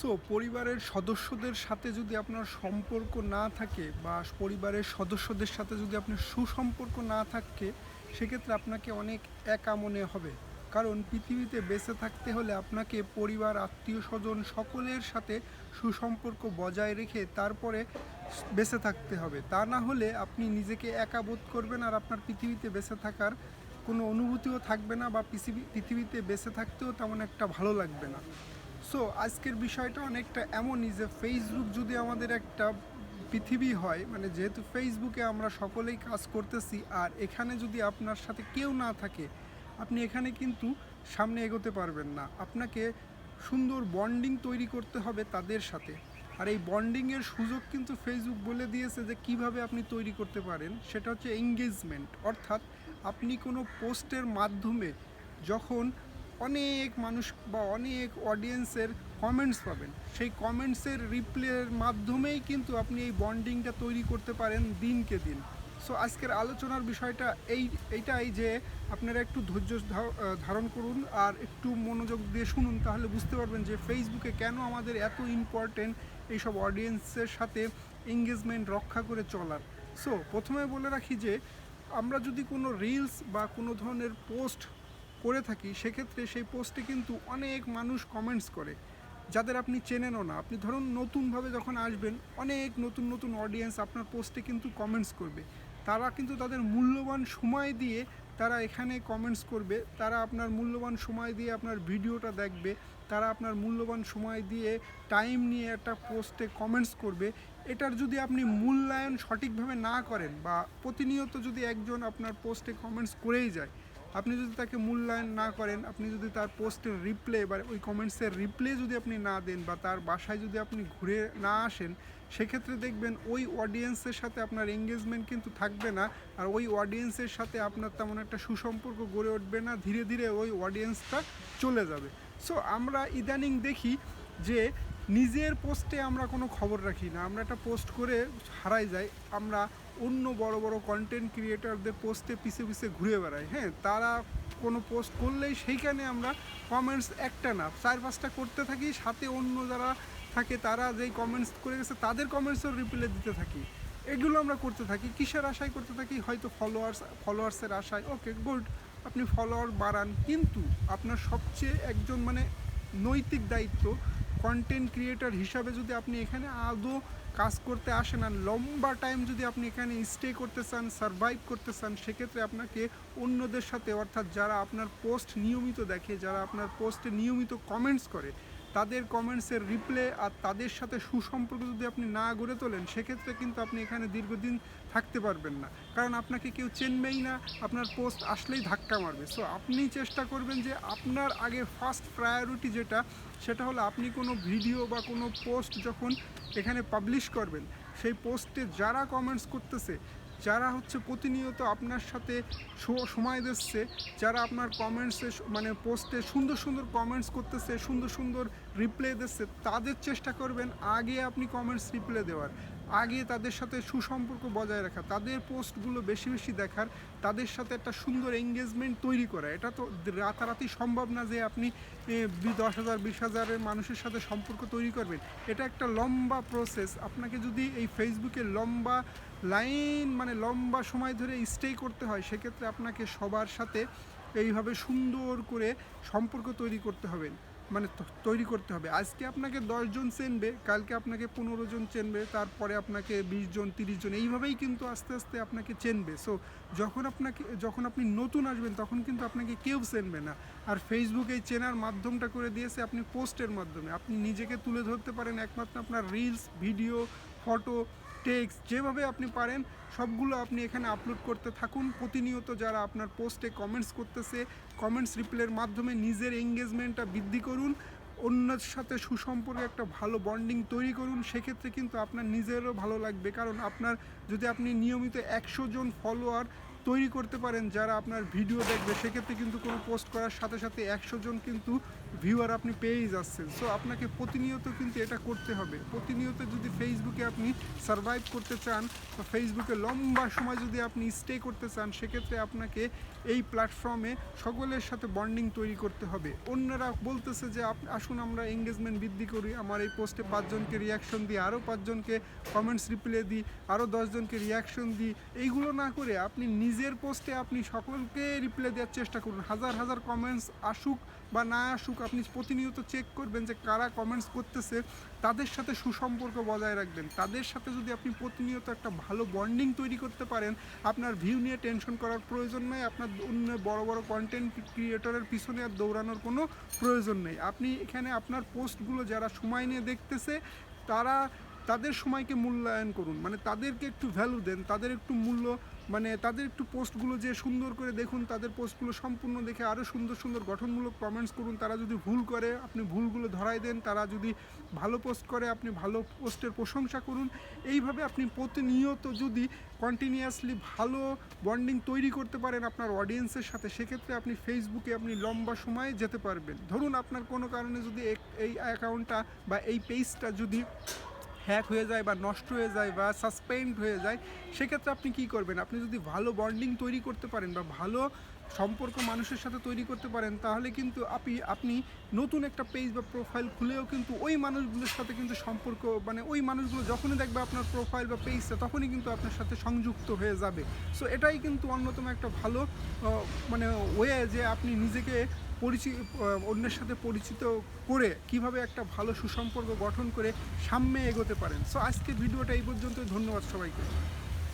So পরিবারের সদস্যদের সাথে যদি আপনার সম্পর্ক না থাকে বা পরিবারের সদস্যদের সাথে যদি আপনার সুসম্পর্ক না থাকে, সেক্ষেত্রে আপনাকে অনেক একা মনে হবে। কারণ পৃথিবীতে বেঁচে থাকতে হলে আপনাকে পরিবার আত্মীয় স্বজন সকলের সাথে সুসম্পর্ক বজায় রেখে তারপরে বেঁচে থাকতে হবে। তা না হলে আপনি নিজেকে একা বোধ করবেন আর আপনার পৃথিবীতে বেঁচে থাকার কোনো অনুভূতিও থাকবে না বা পৃথিবী পৃথিবীতে বেঁচে থাকতেও তেমন একটা ভালো লাগবে না। সো আজকের বিষয়টা অনেকটা এমনই যে ফেসবুক যদি আমাদের একটা পৃথিবী হয় মানে যেহেতু ফেসবুকে আমরা সকলেই কাজ করতেছি, আর এখানে যদি আপনার সাথে কেউ না থাকে, আপনি এখানে কিন্তু সামনে এগোতে পারবেন না। আপনাকে সুন্দর বন্ডিং তৈরি করতে হবে তাদের সাথে। আর এই বন্ডিংয়ের সুযোগ কিন্তু ফেসবুক বলে দিয়েছে যে কীভাবে আপনি তৈরি করতে পারেন, সেটা হচ্ছে এঙ্গেজমেন্ট অর্থাৎ আপনি কোনো পোস্টের মাধ্যমে যখন অনেক মানুষ বা অনেক অডিয়েন্সের কমেন্টস পাবেন। সেই কমেন্টসের রিপ্লের মাধ্যমেই কিন্তু আপনি এই বন্ডিংটা তৈরি করতে পারেন দিনকে দিন। সো আজকের আলোচনার বিষয়টা এই, এইটাই যে আপনারা একটু ধৈর্য ধারণ করুন আর একটু মনোযোগ দিয়ে শুনুন, তাহলে বুঝতে পারবেন যে ফেসবুকে কেন আমাদের এত ইম্পর্টেন্ট এইসব অডিয়েন্সের সাথে এঙ্গেজমেন্ট রক্ষা করে চলার। সো প্রথমে বলে রাখি যে আমরা যদি কোনো রিলস বা কোনো ধরনের পোস্ট করে থাকি, সেক্ষেত্রে সেই পোস্টে কিন্তু অনেক মানুষ কমেন্টস করে, যাদের আপনি চেনেনও না। আপনি ধরুন নতুনভাবে যখন আসবেন, অনেক নতুন নতুন অডিয়েন্স আপনার পোস্টে কিন্তু কমেন্টস করবে। তারা কিন্তু তাদের মূল্যবান সময় দিয়ে তারা এখানে কমেন্টস করবে। তারা আপনার মূল্যবান সময় দিয়ে আপনার ভিডিওটা দেখবে। তারা আপনার মূল্যবান সময় দিয়ে টাইম নিয়ে একটা পোস্টে কমেন্টস করবে। এটার যদি আপনি মূল্যায়ন সঠিকভাবে না করেন বা প্রতিনিয়ত যদি একজন আপনার পোস্টে কমেন্টস করেই যায় আপনি যদি তাকে মূল্যায়ন না করেন, আপনি যদি তার পোস্টের রিপ্লে বা ওই কমেন্টসের রিপ্লে যদি আপনি না দেন বা তার বাসায় যদি আপনি ঘুরে না আসেন, সেক্ষেত্রে দেখবেন ওই অডিয়েন্সের সাথে আপনার এঙ্গেজমেন্ট কিন্তু থাকবে না আর ওই অডিয়েন্সের সাথে আপনার তেমন একটা সুসম্পর্ক গড়ে উঠবে না, ধীরে ধীরে ওই অডিয়েন্সটা চলে যাবে। সো আমরা ইদানিং দেখি যে নিজের পোস্টে আমরা কোনো খবর রাখি না। আমরা একটা পোস্ট করে হারাই যাই। আমরা অন্য বড় বড় কন্টেন্ট ক্রিয়েটারদের পোস্টে পিছে পিছে ঘুরে বেড়াই। হ্যাঁ তারা কোনো পোস্ট করলেই সেইখানে আমরা কমেন্টস একটা না। চার পাঁচটা করতে থাকি, সাথে অন্য যারা থাকে তারা যেই কমেন্টস করে গেছে, তাদের কমেন্টসও রিপ্লাই দিতে থাকি। এগুলো আমরা করতে থাকি। কিসের আশায় করতে থাকি? হয়তো ফলোয়ার্স ফলোয়ার্সের আশায়। ওকে গুড আপনি ফলোয়ার বাড়ান। কিন্তু আপনার সবচেয়ে একজন মানে নৈতিক দায়িত্ব কন্টেন্ট ক্রিয়েটার হিসাবে যদি আপনি এখানে আদৌ কাজ করতে আসেন আর লম্বা টাইম যদি আপনি এখানে স্টে করতে চান সারভাইভ করতে চান, সেক্ষেত্রে আপনাকে অন্যদের সাথে, অর্থাৎ যারা আপনার পোস্ট নিয়মিত দেখে, যারা আপনার পোস্টে নিয়মিত কমেন্টস করে তাদের কমেন্টসের রিপ্লে আর তাদের সাথে সুসম্পর্ক যদি আপনি না গড়ে তোলেন, সেক্ষেত্রে কিন্তু আপনি এখানে দীর্ঘদিন থাকতে পারবেন না। কারণ আপনাকে কেউ চেনবেই না, আপনার পোস্ট আসলেই ধাক্কা মারবে। সো আপনি চেষ্টা করবেন যে আপনার আগে ফার্স্ট প্রায়োরিটি যেটা, সেটা হলো আপনি কোনো ভিডিও বা কোনো পোস্ট যখন এখানে পাবলিশ করবেন, সেই পোস্টে যারা কমেন্টস করতেছে যারা হচ্ছে প্রতিনিয়ত আপনার সাথে সময় দিচ্ছে, যারা আপনার কমেন্টসে মানে পোস্টে সুন্দর সুন্দর কমেন্টস করতেছে, সুন্দর সুন্দর রিপ্লাই দিচ্ছে, তাদের চেষ্টা করবেন আগে আপনি কমেন্টস রিপ্লাই দেওয়ার। আগে তাদের সাথে সুসম্পর্ক বজায় রাখা, তাদের পোস্টগুলো বেশি বেশি দেখার, তাদের সাথে একটা সুন্দর এঙ্গেজমেন্ট তৈরি করা। এটা তো রাতারাতি সম্ভব না যে আপনি দশ হাজার, বিশ হাজারের মানুষের সাথে সম্পর্ক তৈরি করবেন। এটা একটা লম্বা প্রসেস আপনাকে যদি এই ফেসবুকে লম্বা লাইন মানে লম্বা সময় ধরে স্টে করতে হয়, সেক্ষেত্রে আপনাকে সবার সাথে এইভাবে সুন্দর করে সম্পর্ক তৈরি করতে হবে। মানে তৈরি করতে হবে। আজকে আপনাকে দশজন চেনবে, কালকে আপনাকে পনেরো জন চেনবে, তারপরে আপনাকে বিশ জন, তিরিশ জন, এইভাবেই কিন্তু আস্তে আস্তে আপনাকে চেনবে। সো যখন আপনাকে, যখন আপনি নতুন আসবেন, তখন কিন্তু আপনাকে কেউ চেনবে না। আর ফেসবুক এই চেনার মাধ্যমটা করে দিয়েছে আপনি পোস্টের মাধ্যমে। আপনি নিজেকে তুলে ধরতে পারেন, একমাত্র আপনার রিলস ভিডিও ফটো টেক্সট যেভাবে আপনি পারেন, সবগুলো আপনি এখানে আপলোড করতে থাকুন। প্রতিনিয়ত যারা আপনার পোস্টে কমেন্টস করতেছে কমেন্টস রিপ্লের মাধ্যমে নিজের এঙ্গেজমেন্টটা বৃদ্ধি করুন, অন্যের সাথে সুসম্পর্কে একটা ভালো বন্ডিং তৈরি করুন, সেক্ষেত্রে কিন্তু আপনার নিজেরও ভালো লাগবে। কারণ আপনার যদি আপনি নিয়মিত একশো জন ফলোয়ার তৈরি করতে পারেন, যারা আপনার ভিডিও দেখবে, সেক্ষেত্রে কিন্তু কোনো পোস্ট করার সাথে সাথে একশো জন কিন্তু ভিউয়ার আপনি পেয়েই যাচ্ছেন। সো আপনাকে প্রতিনিয়ত কিন্তু এটা করতে হবে। প্রতিনিয়ত যদি ফেসবুকে আপনি সার্ভাইভ করতে চান, বা ফেসবুকে লম্বা সময় যদি আপনি স্টে করতে চান, সেক্ষেত্রে আপনাকে এই প্ল্যাটফর্মে সকলের সাথে বন্ডিং তৈরি করতে হবে। অন্যরা বলতেছে যে আসুন আমরা এঙ্গেজমেন্ট বৃদ্ধি করি। আমার এই পোস্টে পাঁচজনকে রিয়াকশন দিই, আরও পাঁচজনকে কমেন্টস রিপ্লাই দিই, আরও দশজনকে রিয়াকশন দিই। এইগুলো না করে আপনি নিজের পোস্টে আপনি সকলকে রিপ্লাই দেওয়ার চেষ্টা করুন। হাজার হাজার কমেন্টস আসুক বা না আসুক আপনি প্রতিনিয়ত চেক করবেন যে কারা কমেন্টস করতেছে, তাদের সাথে সুসম্পর্ক বজায় রাখবেন। তাদের সাথে যদি আপনি প্রতিনিয়ত একটা ভালো বন্ডিং তৈরি করতে পারেন, আপনার ভিউ নিয়ে টেনশন করার প্রয়োজন নেই, আপনার অন্য বড় বড় কন্টেন্ট ক্রিয়েটরের পিছনে আর দৌড়ানোর কোনো প্রয়োজন নেই। আপনি এখানে আপনার পোস্টগুলো যারা সময় নিয়ে দেখতেছে, তারা তাদের সময়কে মূল্যায়ন করুন। মানে তাদেরকে একটু ভ্যালু দেন, তাদের একটু মূল্য মানে তাদের একটু পোস্টগুলো যে সুন্দর করে দেখুন, তাদের পোস্টগুলো সম্পূর্ণ দেখে আরও সুন্দর সুন্দর গঠনমূলক কমেন্টস করুন। তারা যদি ভুল করে, আপনি ভুলগুলো ধরাই দেন, তারা যদি ভালো পোস্ট করে, আপনি ভালো পোস্টের প্রশংসা করুন। এইভাবে আপনি প্রতিনিয়ত যদি কন্টিনিউয়াসলি ভালো বন্ডিং তৈরি করতে পারেন আপনার অডিয়েন্সের সাথে, সেক্ষেত্রে আপনি ফেসবুকে আপনি লম্বা সময়ে যেতে পারবেন। ধরুন আপনার কোনো কারণে যদি এই অ্যাকাউন্টটা বা এই পেজটা যদি হ্যাক হয়ে যায় বা নষ্ট হয়ে যায় বা সাসপেন্ড হয়ে যায়, সেক্ষেত্রে আপনি কি করবেন? আপনি যদি ভালো বন্ডিং তৈরি করতে পারেন বা ভালো সম্পর্ক মানুষের সাথে তৈরি করতে পারেন, তাহলে কিন্তু আপনি আপনি নতুন একটা পেজ বা প্রোফাইল খুলেও কিন্তু ওই মানুষগুলোর সাথে কিন্তু সম্পর্ক মানে ওই মানুষগুলো যখনই দেখবে আপনার প্রোফাইল বা পেজটা তখনই কিন্তু আপনার সাথে সংযুক্ত হয়ে যাবে। সো এটাই কিন্তু অন্যতম একটা ভালো মানে ওয়ে যে আপনি নিজেকে পরিচিত অন্যের সাথে পরিচিত করে কীভাবে একটা ভালো সুসম্পর্ক গঠন করে সামনে এগোতে পারেন। সো আজকে ভিডিওটা এই পর্যন্ত ধন্যবাদ সবাইকে।